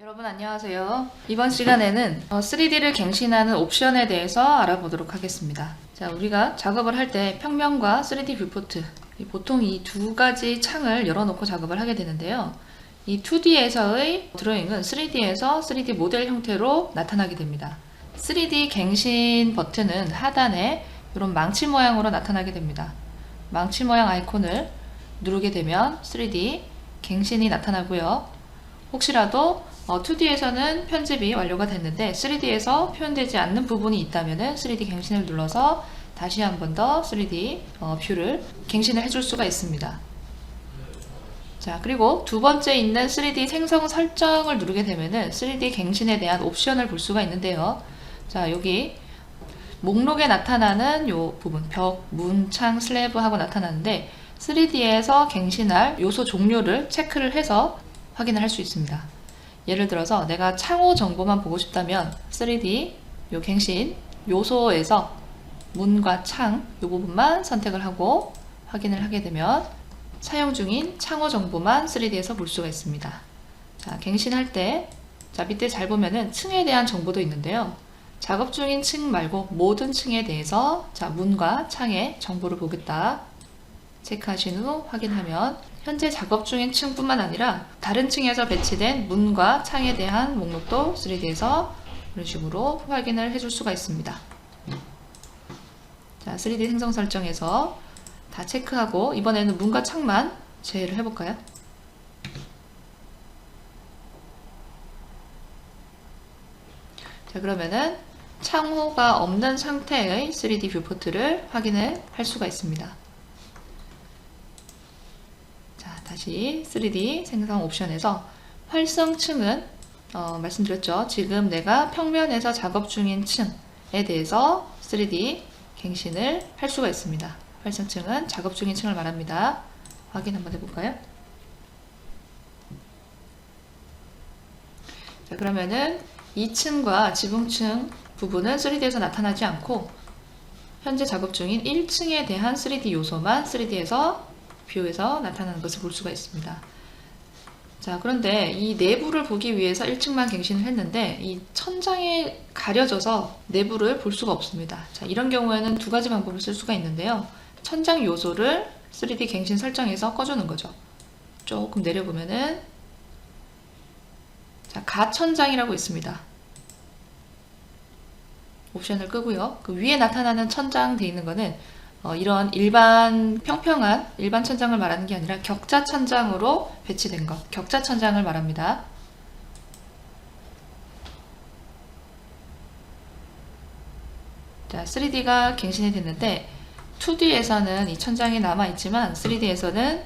여러분 안녕하세요. 이번 시간에는 3D를 갱신하는 옵션에 대해서 알아보도록 하겠습니다. 자, 우리가 작업을 할 때 평면과 3D 뷰포트 이 보통 이 두 가지 창을 열어놓고 작업을 하게 되는데요. 이 2D에서의 드로잉은 3D에서 3D 모델 형태로 나타나게 됩니다. 3D 갱신 버튼은 하단에 이런 망치 모양으로 나타나게 됩니다. 망치 모양 아이콘을 누르게 되면 3D 갱신이 나타나고요. 혹시라도 2D에서는 편집이 완료가 됐는데 3D에서 표현되지 않는 부분이 있다면 3D 갱신을 눌러서 다시 한 번 더 3D 어, 뷰를 갱신을 해줄 수가 있습니다. 자, 그리고 두 번째 있는 3D 생성 설정을 누르게 되면은 3D 갱신에 대한 옵션을 볼 수가 있는데요. 자, 여기 목록에 나타나는 요 부분, 벽, 문, 창, 슬래브 하고 나타나는데 3D에서 갱신할 요소 종류를 체크를 해서 확인을 할 수 있습니다. 예를 들어서 내가 창호 정보만 보고 싶다면 3D 요 갱신 요소에서 문과 창 요 부분만 선택을 하고 확인을 하게 되면 사용 중인 창호 정보만 3D에서 볼 수가 있습니다. 자, 갱신할 때, 자, 밑에 잘 보면은 층에 대한 정보도 있는데요. 작업 중인 층 말고 모든 층에 대해서, 자, 문과 창의 정보를 보겠다. 체크하신 후 확인하면, 현재 작업 중인 층뿐만 아니라 다른 층에서 배치된 문과 창에 대한 목록도 3D에서 이런 식으로 확인을 해줄 수가 있습니다. 자, 3D 생성 설정에서 다 체크하고 이번에는 문과 창만 제외를 해볼까요? 자 그러면은 창호가 없는 상태의 3D 뷰포트를 확인을 할 수가 있습니다. 자 다시 3D 생성 옵션에서 활성층은 어, 말씀드렸죠. 지금 내가 평면에서 작업 중인 층에 대해서 3D 갱신을 할 수가 있습니다. 활성층은 작업 중인 층을 말합니다. 확인 한번 해볼까요? 자, 그러면은 2층과 지붕층 부분은 3D에서 나타나지 않고 현재 작업 중인 1층에 대한 3D 요소만 3D에서 뷰에서 나타나는 것을 볼 수가 있습니다. 자, 그런데 이 내부를 보기 위해서 1층만 갱신을 했는데 이 천장에 가려져서 내부를 볼 수가 없습니다. 자, 이런 경우에는 두 가지 방법을 쓸 수가 있는데요. 천장 요소를 3D 갱신 설정에서 꺼주는 거죠. 조금 내려보면은 자, 가천장이라고 있습니다. 옵션을 끄고요. 그 위에 나타나는 천장 돼 있는 거는 어, 이런 일반 평평한 일반 천장을 말하는 게 아니라 격자 천장으로 배치된 것, 격자 천장을 말합니다. 자, 3D가 갱신이 됐는데 2D에서는 이 천장이 남아 있지만 3D에서는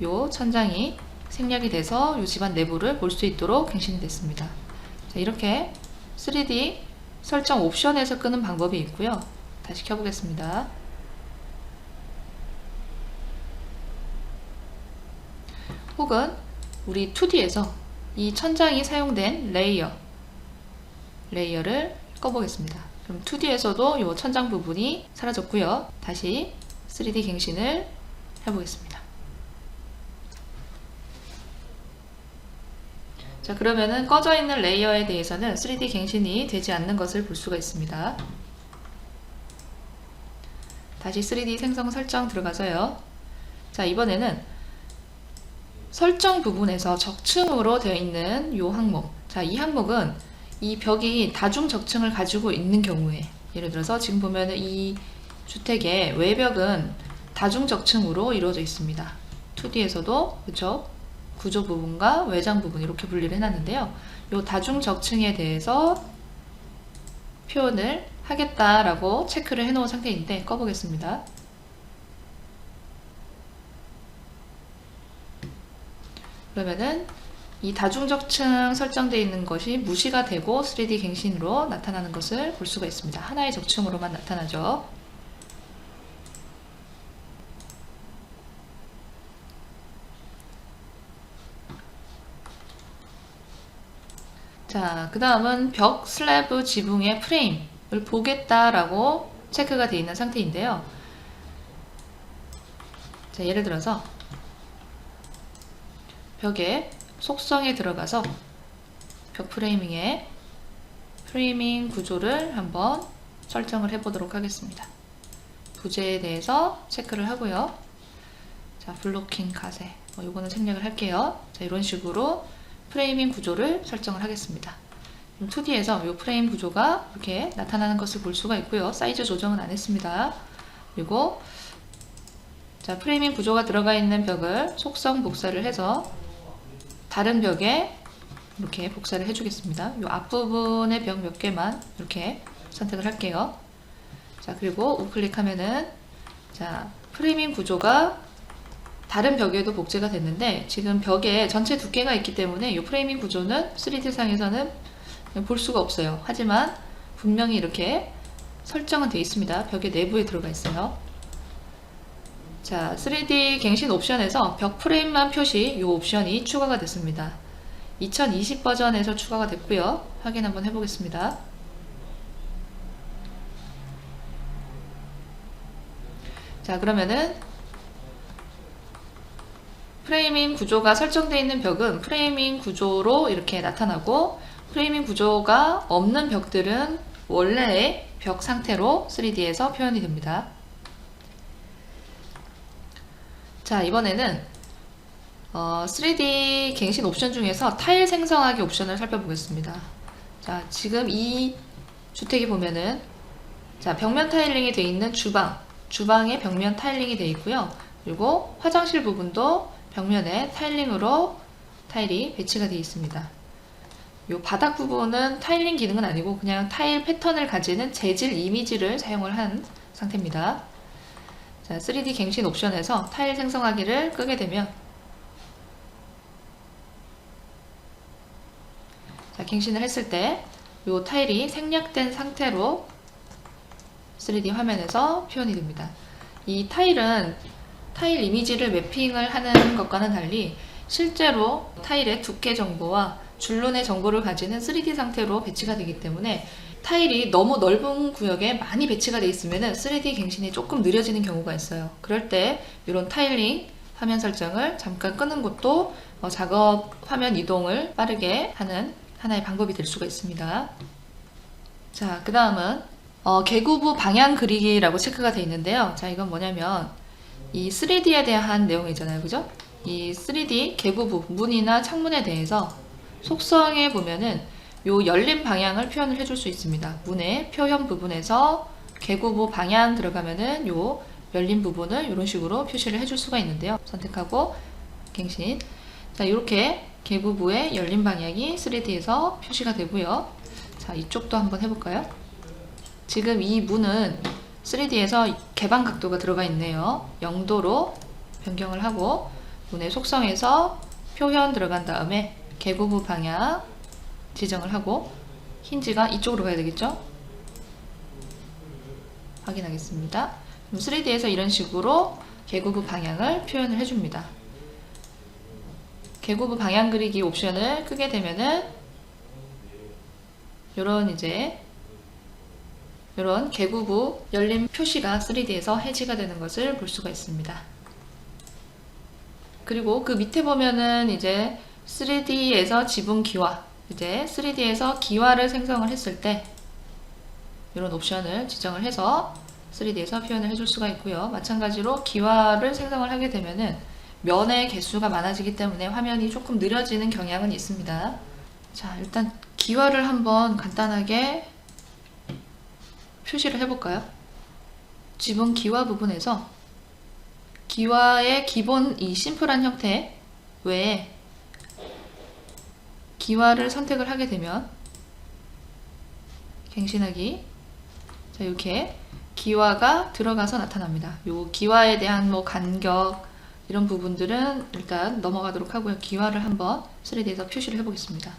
이 천장이 생략이 돼서 이 집안 내부를 볼 수 있도록 갱신이 됐습니다. 자, 이렇게 3D 설정 옵션에서 끄는 방법이 있고요. 다시 켜보겠습니다. 혹은 우리 2D에서 이 천장이 사용된 레이어 레이어를 꺼보겠습니다. 그럼 2D에서도 이 천장 부분이 사라졌고요. 다시 3D 갱신을 해보겠습니다. 자 그러면은 꺼져 있는 레이어에 대해서는 3D 갱신이 되지 않는 것을 볼 수가 있습니다. 다시 3D 생성 설정 들어가서요. 자 이번에는 설정 부분에서 적층으로 되어 있는 이 항목. 자, 이 항목은 이 벽이 다중 적층을 가지고 있는 경우에 예를 들어서 지금 보면은 이 주택의 외벽은 다중 적층으로 이루어져 있습니다. 2D에서도 그렇죠? 구조 부분과 외장 부분 이렇게 분리를 해놨는데요. 이 다중 적층에 대해서 표현을 하겠다라고 체크를 해놓은 상태인데 꺼보겠습니다. 그러면은 이 다중적층 설정되어 있는 것이 무시가 되고 3D 갱신으로 나타나는 것을 볼 수가 있습니다. 하나의 적층으로만 나타나죠. 자, 그 다음은 벽, 슬래브, 지붕의 프레임을 보겠다라고 체크가 되어 있는 상태인데요. 자, 예를 들어서 벽에 속성에 들어가서 벽 프레이밍에 프레이밍 구조를 한번 설정을 해보도록 하겠습니다. 부재에 대해서 체크를 하고요. 자, 블로킹 가세. 뭐 요거는 생략을 할게요. 자, 이런 식으로 프레이밍 구조를 설정을 하겠습니다. 2D에서 이 프레임 구조가 이렇게 나타나는 것을 볼 수가 있고요. 사이즈 조정은 안 했습니다. 그리고 자, 프레이밍 구조가 들어가 있는 벽을 속성 복사를 해서 다른 벽에 이렇게 복사를 해주겠습니다. 이 앞부분의 벽 몇 개만 이렇게 선택을 할게요. 자, 그리고 우클릭하면은 자, 프레이밍 구조가 다른 벽에도 복제가 됐는데 지금 벽에 전체 두께가 있기 때문에 이 프레이밍 구조는 3D상에서는 볼 수가 없어요. 하지만 분명히 이렇게 설정은 되어 있습니다. 벽의 내부에 들어가 있어요. 자, 3D 갱신 옵션에서 벽 프레임만 표시 이 옵션이 추가가 됐습니다. 2020 버전에서 추가가 됐고요. 확인 한번 해보겠습니다. 자, 그러면은 프레이밍 구조가 설정되어 있는 벽은 프레이밍 구조로 이렇게 나타나고 프레이밍 구조가 없는 벽들은 원래의 벽 상태로 3D에서 표현이 됩니다. 자, 이번에는 어, 3D 갱신 옵션 중에서 타일 생성하기 옵션을 살펴보겠습니다. 자, 지금 이 주택에 보면은 자, 벽면 타일링이 되어 있는 주방, 주방에 벽면 타일링이 되어 있고요. 그리고 화장실 부분도 벽면에 타일링으로 타일이 배치가 되어 있습니다. 이 바닥 부분은 타일링 기능은 아니고 그냥 타일 패턴을 가지는 재질 이미지를 사용을 한 상태입니다. 자, 3D 갱신 옵션에서 타일 생성하기를 끄게 되면 자, 갱신을 했을 때 이 타일이 생략된 상태로 3D 화면에서 표현이 됩니다. 이 타일은 타일 이미지를 매핑을 하는 것과는 달리 실제로 타일의 두께 정보와 줄눈의 정보를 가지는 3D 상태로 배치가 되기 때문에 타일이 너무 넓은 구역에 많이 배치가 되어 있으면 3D 갱신이 조금 느려지는 경우가 있어요. 그럴 때 이런 타일링 화면 설정을 잠깐 끄는 것도 어, 작업 화면 이동을 빠르게 하는 하나의 방법이 될 수가 있습니다. 자, 그 다음은 어, 개구부 방향 그리기라고 체크가 되어 있는데요. 자, 이건 뭐냐면 이 3D에 대한 내용이잖아요. 그죠? 이 3D 개구부 문이나 창문에 대해서 속성에 보면은 요 열린 방향을 표현을 해줄 수 있습니다. 문의 표현 부분에서 개구부 방향 들어가면은 요 열린 부분을 이런 식으로 표시를 해줄 수가 있는데요. 선택하고 갱신. 자, 이렇게 개구부의 열린 방향이 3D에서 표시가 되고요. 자, 이쪽도 한번 해볼까요? 지금 이 문은 3D에서 개방 각도가 들어가 있네요. 0도로 변경을 하고 문의 속성에서 표현 들어간 다음에 개구부 방향 지정을 하고 힌지가 이쪽으로 가야 되겠죠? 확인하겠습니다. 3D에서 이런 식으로 개구부 방향을 표현을 해줍니다. 개구부 방향 그리기 옵션을 끄게 되면은 이런 이제 이런 개구부 열린 표시가 3D에서 해지가 되는 것을 볼 수가 있습니다. 그리고 그 밑에 보면은 이제 3D에서 지분 기화, 이제 3D에서 기화를 생성을 했을 때 이런 옵션을 지정을 해서 3D에서 표현을 해줄 수가 있고요. 마찬가지로 기화를 생성을 하게 되면은 면의 개수가 많아지기 때문에 화면이 조금 느려지는 경향은 있습니다. 자, 일단 기화를 한번 간단하게 표시를 해볼까요? 지분 기화 부분에서 기화의 기본 이 심플한 형태 외에 기화를 선택을 하게 되면 갱신하기 자 이렇게 기화가 들어가서 나타납니다. 요 기화에 대한 뭐 간격 이런 부분들은 일단 넘어가도록 하고요. 기화를 한번 3D에서 표시를 해보겠습니다.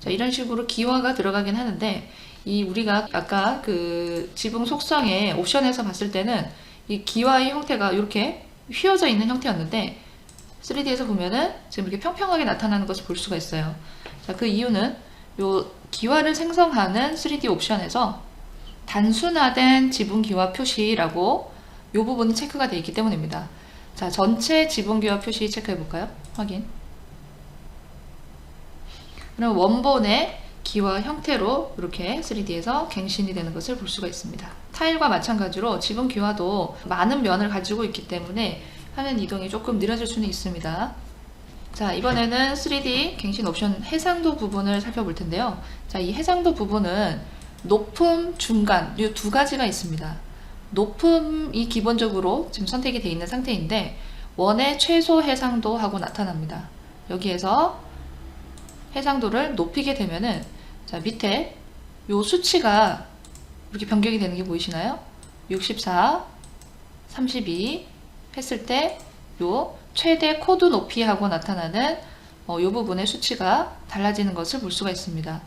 자 이런 식으로 기화가 들어가긴 하는데 이 우리가 아까 그 지붕 속성의 옵션에서 봤을 때는 이 기와의 형태가 이렇게 휘어져 있는 형태였는데 3D에서 보면은 지금 이렇게 평평하게 나타나는 것을 볼 수가 있어요. 자, 그 이유는 요 기와를 생성하는 3D 옵션에서 단순화된 지붕 기와 표시라고 요 부분이 체크가 되어 있기 때문입니다. 자, 전체 지붕 기와 표시 체크해 볼까요? 확인. 그럼 원본의 기와 형태로 이렇게 3D에서 갱신이 되는 것을 볼 수가 있습니다. 타일과 마찬가지로 지분 기와도 많은 면을 가지고 있기 때문에 화면 이동이 조금 느려질 수는 있습니다. 자, 이번에는 3D 갱신 옵션 해상도 부분을 살펴볼 텐데요. 자, 이 해상도 부분은 높음, 중간, 이 두 가지가 있습니다. 높음이 기본적으로 지금 선택이 되어 있는 상태인데, 원의 최소 해상도 하고 나타납니다. 여기에서 해상도를 높이게 되면은, 자, 밑에 요 수치가 이렇게 변경이 되는 게 보이시나요? 64, 32 했을 때, 요 최대 코드 높이하고 나타나는 어, 이 부분의 수치가 달라지는 것을 볼 수가 있습니다.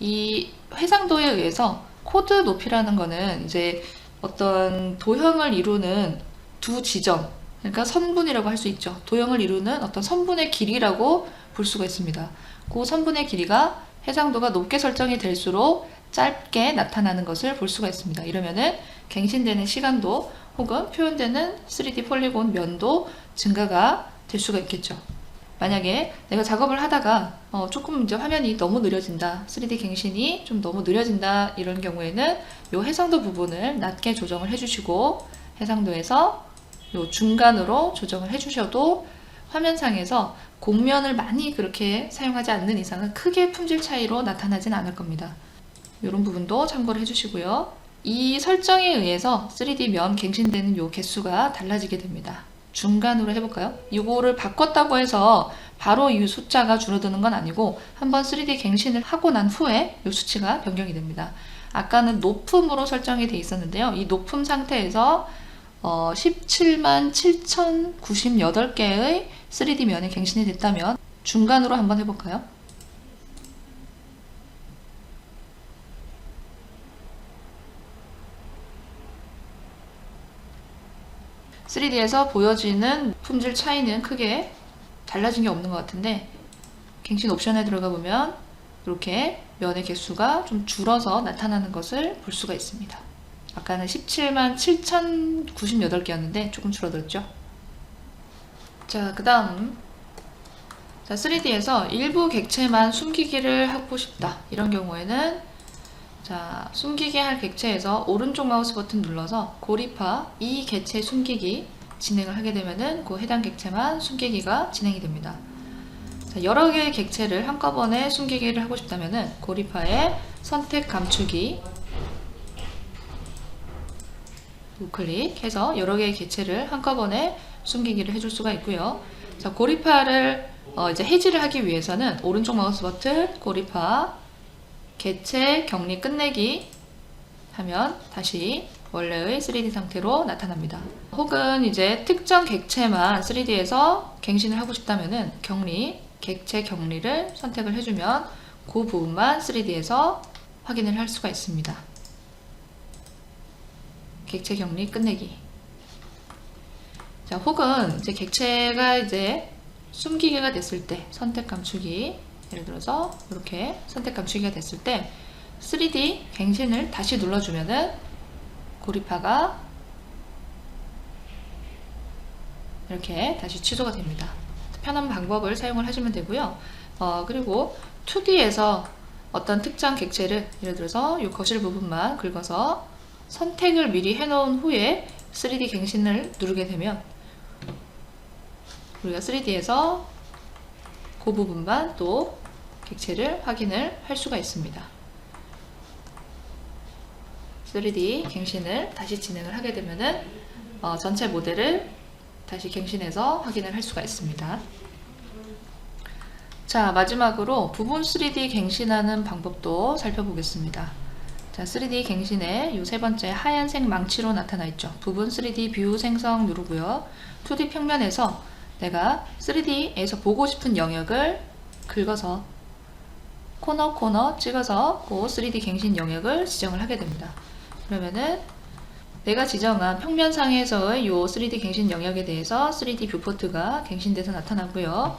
이 해상도에 의해서 코드 높이라는 거는 이제 어떤 도형을 이루는 두 지점, 그러니까 선분이라고 할 수 있죠. 도형을 이루는 어떤 선분의 길이라고 볼 수가 있습니다. 그 선분의 길이가 해상도가 높게 설정이 될수록 짧게 나타나는 것을 볼 수가 있습니다. 이러면은 갱신되는 시간도 혹은 표현되는 3D 폴리곤 면도 증가가 될 수가 있겠죠. 만약에 내가 작업을 하다가 어, 조금 이제 화면이 너무 느려진다, 3D 갱신이 좀 너무 느려진다 이런 경우에는 이 해상도 부분을 낮게 조정을 해주시고 해상도에서 요 중간으로 조정을 해주셔도 화면상에서 곡면을 많이 그렇게 사용하지 않는 이상은 크게 품질 차이로 나타나진 않을 겁니다. 이런 부분도 참고를 해주시고요. 이 설정에 의해서 3D 면 갱신되는 요 개수가 달라지게 됩니다. 중간으로 해볼까요? 이거를 바꿨다고 해서 바로 이 숫자가 줄어드는 건 아니고 한번 3D 갱신을 하고 난 후에 이 수치가 변경이 됩니다. 아까는 높음으로 설정이 돼 있었는데요. 이 높음 상태에서 어, 17만 7,098개의 3D 면이 갱신이 됐다면 중간으로 한번 해볼까요? (3D에서) 보여지는 품질 차이는 크게 달라진 게 없는 것 같은데 갱신 옵션에 들어가 보면 이렇게 면의 개수가 좀 줄어서 나타나는 것을 볼 수가 있습니다. 아까는 17만 7,098개였는데 조금 줄어들었죠. 자, 그 다음 자, 3D에서 일부 객체만 숨기기를 하고 싶다. 이런 경우에는 자, 숨기기 할 객체에서 오른쪽 마우스 버튼 눌러서 고리파 이 객체 숨기기 진행을 하게 되면은 그 해당 객체만 숨기기가 진행이 됩니다. 자, 여러 개의 객체를 한꺼번에 숨기기를 하고 싶다면은 고리파의 선택 감추기 우클릭해서 여러 개의 객체를 한꺼번에 숨기기를 해줄 수가 있고요. 자, 고리파를 어, 이제 해지를 하기 위해서는 오른쪽 마우스 버튼 고리파 개체 격리 끝내기 하면 다시 원래의 3D 상태로 나타납니다. 혹은 이제 특정 객체만 3D에서 갱신을 하고 싶다면은 격리, 객체 격리를 선택을 해주면 그 부분만 3D에서 확인을 할 수가 있습니다. 객체 격리 끝내기. 자, 혹은 이제 객체가 이제 숨기기가 됐을 때 선택 감추기 예를 들어서 이렇게 선택 감추기가 됐을 때 3D 갱신을 다시 눌러주면은 고리파가 이렇게 다시 취소가 됩니다. 편한 방법을 사용을 하시면 되고요. 어, 그리고 2D에서 어떤 특정 객체를 예를 들어서 이 거실 부분만 긁어서 선택을 미리 해놓은 후에 3D 갱신을 누르게 되면 우리가 3D에서 그 부분만 또 객체를 확인을 할 수가 있습니다. 3D 갱신을 다시 진행을 하게 되면은 어, 전체 모델을 다시 갱신해서 확인을 할 수가 있습니다. 자, 마지막으로 부분 3D 갱신하는 방법도 살펴보겠습니다. 자, 3D 갱신의 이세 번째 하얀색 망치로 나타나 있죠. 부분 3D 뷰 생성 누르고요. 2D 평면에서 내가 3D에서 보고 싶은 영역을 긁어서 코너 코너 찍어서 그 3D 갱신 영역을 지정을 하게 됩니다. 그러면은 내가 지정한 평면상에서의 이 3D 갱신 영역에 대해서 3D 뷰포트가 갱신돼서 나타나고요.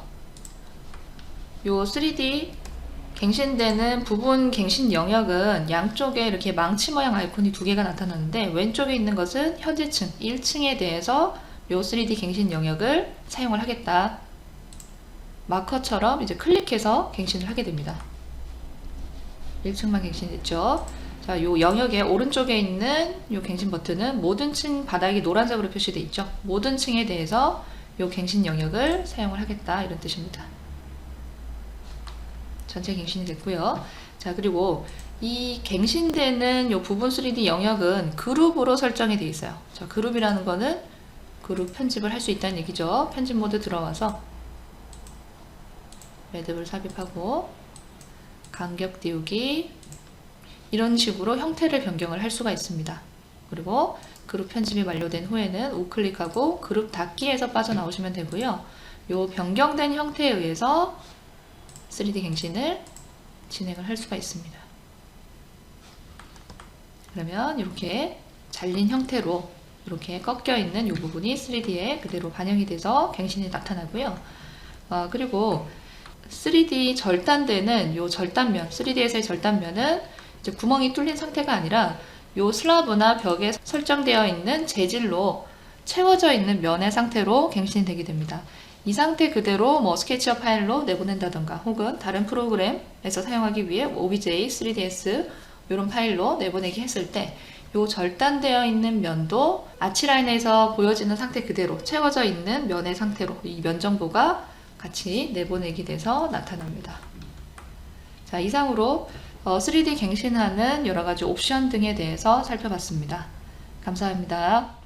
이 3D 갱신되는 부분 갱신 영역은 양쪽에 이렇게 망치 모양 아이콘이 두 개가 나타나는데 왼쪽에 있는 것은 현재층 1층에 대해서 요 3D 갱신 영역을 사용을 하겠다. 마커처럼 이제 클릭해서 갱신을 하게 됩니다. 1층만 갱신됐죠. 자, 요 영역의 오른쪽에 있는 요 갱신 버튼은 모든 층 바닥이 노란색으로 표시되어 있죠. 모든 층에 대해서 요 갱신 영역을 사용을 하겠다 이런 뜻입니다. 전체 갱신이 됐고요. 자, 그리고 이 갱신되는 요 부분 3D 영역은 그룹으로 설정이 되어 있어요. 자, 그룹이라는 거는 그룹 편집을 할 수 있다는 얘기죠. 편집 모드 들어와서 매듭을 삽입하고 간격 띄우기 이런 식으로 형태를 변경을 할 수가 있습니다. 그리고 그룹 편집이 완료된 후에는 우클릭하고 그룹 닫기에서 빠져나오시면 되고요. 요 변경된 형태에 의해서 3D 갱신을 진행을 할 수가 있습니다. 그러면 이렇게 잘린 형태로 이렇게 꺾여 있는 이 부분이 3D에 그대로 반영이 돼서 갱신이 나타나고요. 어, 그리고 3D 절단되는 요 절단면, 3D에서의 절단면은 이제 구멍이 뚫린 상태가 아니라 요 슬라브나 벽에 설정되어 있는 재질로 채워져 있는 면의 상태로 갱신이 되게 됩니다. 이 상태 그대로 뭐 스케치업 파일로 내보낸다던가 혹은 다른 프로그램에서 사용하기 위해 뭐 OBJ, 3ds 이런 파일로 내보내기 했을 때 요 절단되어 있는 면도 아치라인에서 보여지는 상태 그대로 채워져 있는 면의 상태로 이 면 정보가 같이 내보내기 돼서 나타납니다. 자, 이상으로 어, 3D 갱신하는 여러 가지 옵션 등에 대해서 살펴봤습니다. 감사합니다.